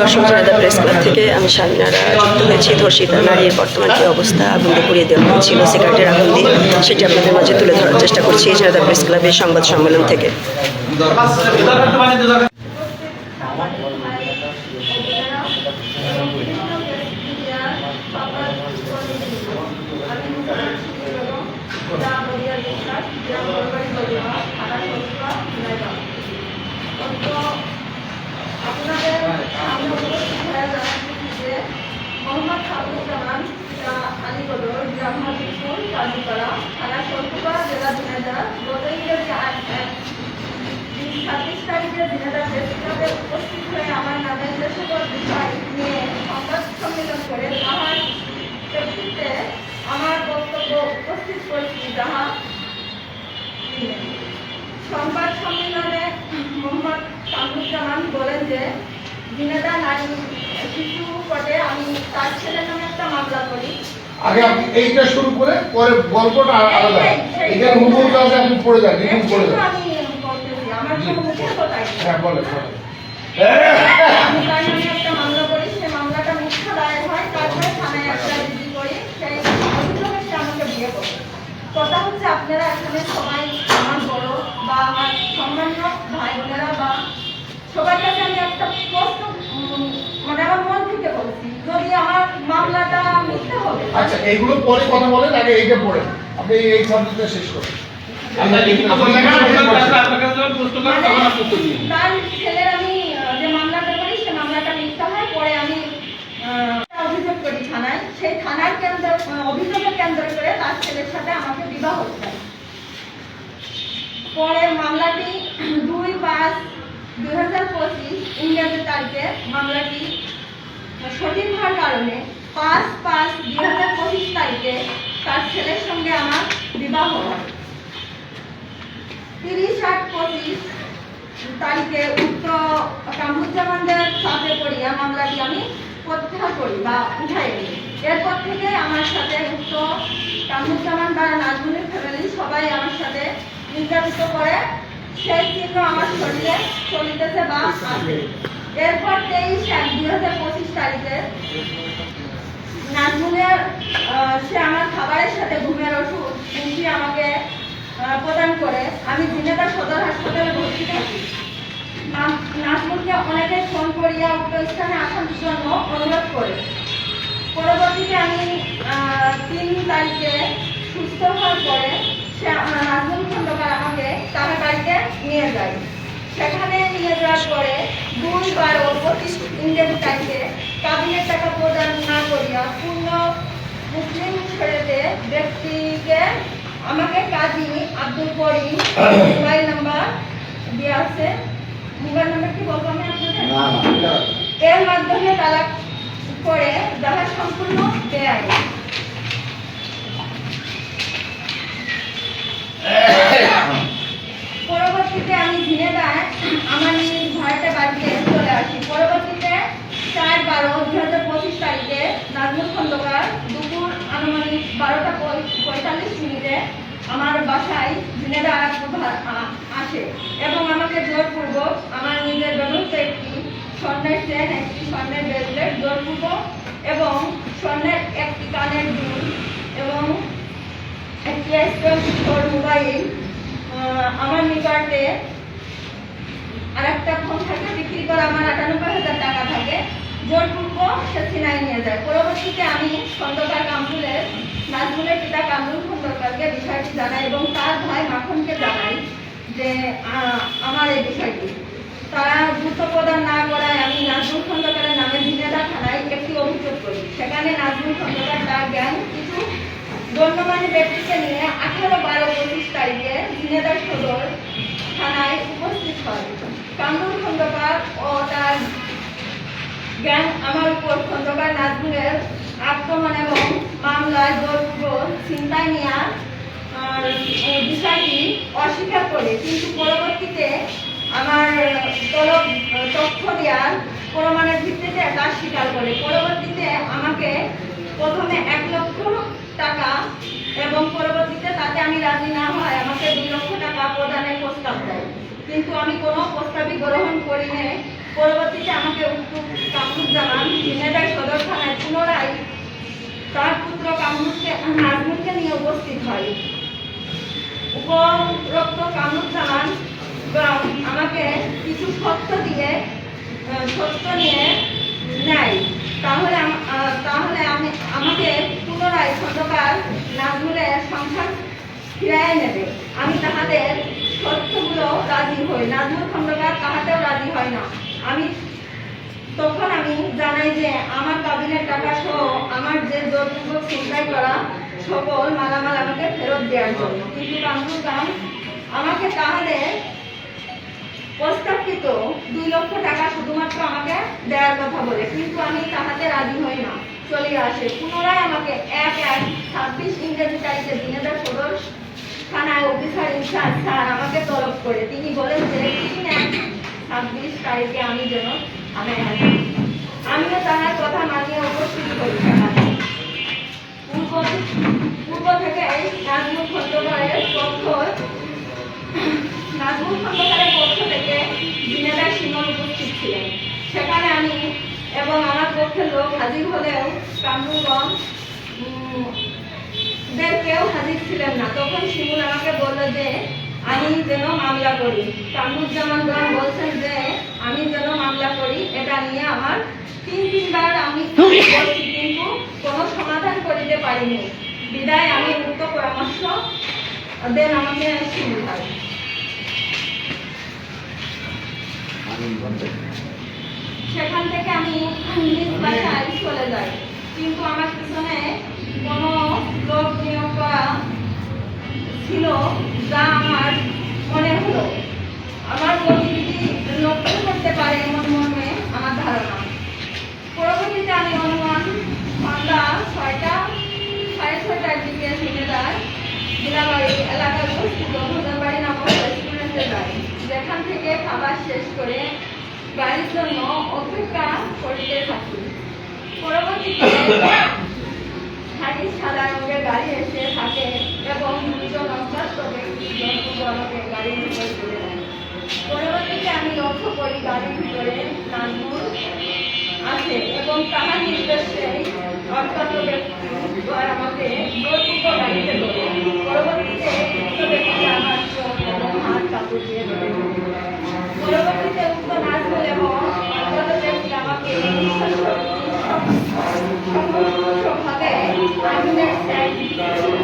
দর্শক জনতা press club থেকে আমি শামিনারা যুক্ত হয়েছি, ধর্ষিতা নারীর বর্তমান কি অবস্থা, আগুন দিয়ে পুড়িয়ে দেওয়া হয়েছিল সিগারেটের আগুন দিয়ে, সেটি আপনাদের মাঝে তুলে ধরার চেষ্টা করছি জনতা প্রেস ক্লাবের সংবাদ সম্মেলন থেকে। আপনাদের সামনে উপস্থিত হয়ে জানাচ্ছি যে মোহাম্মদ সাবুজ্জামান আলীগড় গ্রাম আমার সংবাদ বক্তব্য উপস্থিত করছি। যাহা সংবাদ সম্মেলনে মোহাম্মদ কামরুজ্জামান বলেন যে দিনেদা নারী শিশু কোর্টে আমি তার ছেলের নামে একটা মামলা করি আগে আপনি এইটা শুরু করে পরে গল্পটা আলাদা। এখানে হুকুম আছে আপনি পড়ে যান রিভিউ করে যান। হ্যাঁ কথা হচ্ছে আপনারা এখানে সবাই আমার বড় বা আমার সম্মানীয় ভাই বোনেরা বা সবার কাছে আমি একটা প্রশ্ন উম, মানে আমার মন থেকে বলছি যদি আমার মামলাটা মিথ্যা হবে আচ্ছা এইগুলো পরে কথা বলেন আগে এইটা পড়েন। আপনি এই সাবজেক্টটা শেষ করুন। তার ছেলের আমি যে মামলাটা করি সে মামলাটা মিথ্যা হয় পরে আমি অভিযোগ করি থানায়। সেই থানার কেন্দ্র অভিযোগের কেন্দ্র করে তার ছেলের সাথে আমাকে বিবাহ পরে মামলাটি দুই পাঁচ দুই হাজার পঁচিশ ইংরেজি তারিখে মামলাটি সঠিক হওয়ার কারণে পাঁচ পাঁচ দুই হাজার পঁচিশ তারিখে তার ছেলের সঙ্গে আমার বিবাহ হয়। তিরিশ আট পঁচিশ তারিখে উক্ত কামরুজ্জামানদের চাপে পড়িয়া মামলাটি আমি প্রত্যাহার করি বা উঠাই নিই। এরপর থেকে আমার সাথে উক্ত কামরুজ্জামান বা নাজমুলের ফ্যামিলি সবাই আমার সাথে নির্যাতিত করে সেই চিহ্ন আমার শরীরে চলিতেছে বা আছে এরপর তেইশ এক দুই হাজার পঁচিশ তারিখে নাজমুলের সে আমার খাবারের সাথে ঘুমের ওষুধ মুখি আমাকে প্রদান করে। আমি জিনেদা সদর হাসপাতালে ভর্তি থাকি নাজমুলকে অনেকে ফোন করিয়া উক্ত স্থানে আসার জন্য অনুরোধ করে। পরবর্তীতে আমি তিন তারিখে সুস্থ হওয়ার পরে সে নাজমুল খন্দকার আমাকে তার বাড়িতে নিয়ে যায়। সেখানে নিয়ে যাওয়ার পরে দুই বারো পঁচিশ ইংরেজি তারিখে কাবিনের টাকা প্রদান না করিয়া পূর্ণ মুসলিম ছেড়েতে ব্যক্তিকে আমাকে কাজী আব্দুল করিম মোবাইল নাম্বার দেওয়া আছে। মোবাইল নাম্বার কি বলব আমি আপনাদের? এর মাধ্যমে তালাক করে যাহা সম্পূর্ণ বেআইন আমি ঝিনেদায় আমার নিজ ভাড়াটে বাড়িতে চলে আসি। পরবর্তীতে চার বারো দুই হাজার পঁচিশ তারিখে নাজমুল খন্দকার দুপুর আনুমানিক বারোটা পঁয়তাল্লিশ মিনিটে আমার বাসায় ঝিনেদা আসে এবং আমাকে জোরপূর্বক আমার নিজের ব্যবহৃত একটি স্বর্ণের চেন, একটি স্বর্ণের ব্রেসলেট জোরপূর্বক এবং স্বর্ণের একটি কানের দুল এবং একটি মোবাইল আমার নিকটে আর একটা ফোন থাকে, বিক্রি করে আমার আটানব্বই হাজার টাকা থাকে। জোরপূর্বক সে ছিনাই নিয়ে যায়। পরবর্তীতে আমি খন্দকার কামরুলের, নাজমুলের পিতা কামরুল খন্দকারকে বিষয়টি জানাই এবং তার ভাই মাখনকে জানাই যে আমার এই বিষয়টি। তারা দ্রুত প্রদান না করায় আমি নাজমুল খন্দকারের নামে দিনেদা থানায় একটি অভিযোগ করি। সেখানে নাজমুল খন্দকার তার জ্ঞান, কিছু গণ্যমান্য ব্যক্তিকে নিয়ে আঠারো বারো পঁচিশ তারিখে দিনেদার সদর থানায় উপস্থিত হয়। কামরুল খন্দকার ও তার জ্ঞান আমার উপর খন্দকার নাজমুলের আক্রমণ এবং মামলায় জোরপূর্বক চিন্তায় নেওয়ার বিষয়টি অস্বীকার করে। কিন্তু পরবর্তীতে আমার তলব তথ্য দেওয়ার প্রমাণের ভিত্তিতে তা স্বীকার করে। পরবর্তীতে আমাকে প্রথমে এক লক্ষ টাকা এবং পরবর্তীতে তাতে আমি রাজি না হয় আমাকে দুই লক্ষ টাকা প্রদানের প্রস্তাব দেয়। কিন্তু আমি কোনো প্রস্তাবই গ্রহণ করি নাই। পরবর্তীতে আমাকে সদর থানায় পুনরায় তার পুত্র নাজমুলকে নিয়ে উপস্থিত হয়। উপরোক্ত আমাকে কিছু সত্য দিয়ে সত্য নিয়ে নেয়। তাহলে তাহলে আমি, আমাকে পুনরায় খন্দকার নাজমুলের সংসার ফিরাই নেবে। আমি তাহাদের সত্যগুলো রাজি হই নাজমুল খন্দকার তাহাতেও রাজি হয় না। আমি, তখন আমি জানাই যে আমার কাবিনের টাকা সহ আমার যে জোরপূর্বক চিন্তাই করা সকল মালামাল আমাকে ফেরত দেওয়ার জন্য। কিন্তু কামরুল গাম আমাকে তাহলে প্রস্তাবকৃত দুই লক্ষ টাকা শুধুমাত্র আমাকে দেওয়ার কথা বলে। কিন্তু আমি তাহাতে রাজি হই না চলে আসে। পুনরায় আমাকে এক এক ছাব্বিশ ইংরেজি তারিখে দিনেদার সদর থানায় অফিসার ইনচার্জ স্যার আমাকে তলব করে। তিনি বলেন যে ছাব্বিশ তারিখে আমি যেন আমি আমিও তাহার কথা মানিয়ে উপস্থিত করি পূর্ব থেকে নাজমুল খন্দকারের পক্ষ নাজমুল খন্দকারের পক্ষ থেকে দিনেদার সিমন উপস্থিত ছিলেন। সেখানে আমি এবং আমার পক্ষের লোক হাজির হলেও কামরুগঞ্জ দের কেউ হাজির ছিলেন না। তখন শিমুল আমাকে বলল যে, আমি যেন মামলা করি। কামরুজ্জামান গণ বলছেন যে, আমি যেন মামলা করি, এটা নিয়ে আমার তিন তিনবার আমি বলছি, কিন্তু কোনো সমাধান করিতে পারিনি। বিদায়, আমি উক্ত পরামর্শ দেন আমাকে শিমুল সেখান থেকে আমি নিজ বাসায় চলে যাই। কিন্তু আমার পিছনে কোনো লোক নিয়োগ ছিল, যা আমার মনে হলো। আমার গতিবিধি লক্ষ্য করতে পারে এমন মর্মে আমার ধারণা। পরবর্তীতে আমি অনুমান সন্ধ্যা ছয়টা, সাড়ে ছয়টার দিকে সিনেদার দিলাবাড়ি এলাকার অবস্থিত ভোজনবাড়ি নামক রেস্টুরেন্টে যাই। যেখান থেকে খাবার শেষ করে গাড়ির জন্য অপেক্ষা করতে থাকি। পরবর্তীতে খালি সাদা রঙের গাড়ি এসে থাকে এবং দুজন অভ্যস্ত ব্যক্তি জনকে গাড়ির ভিতরে চলে নেয়। পরবর্তীতে আমি লক্ষ্য করি গাড়ির ভিতরে নানপুর আছে এবং তাহার নির্দেশে অর্থাৎ ব্যক্তি আমাকে কর্তৃত্ব গাড়িতে ধরে পরবর্তীতে উক্ত ব্যক্তি আমার চোখ এবং হাত কাপড় দিয়ে ধরে। পরবর্তীতে উক্ত ব্যক্তি আমাকে Thank you.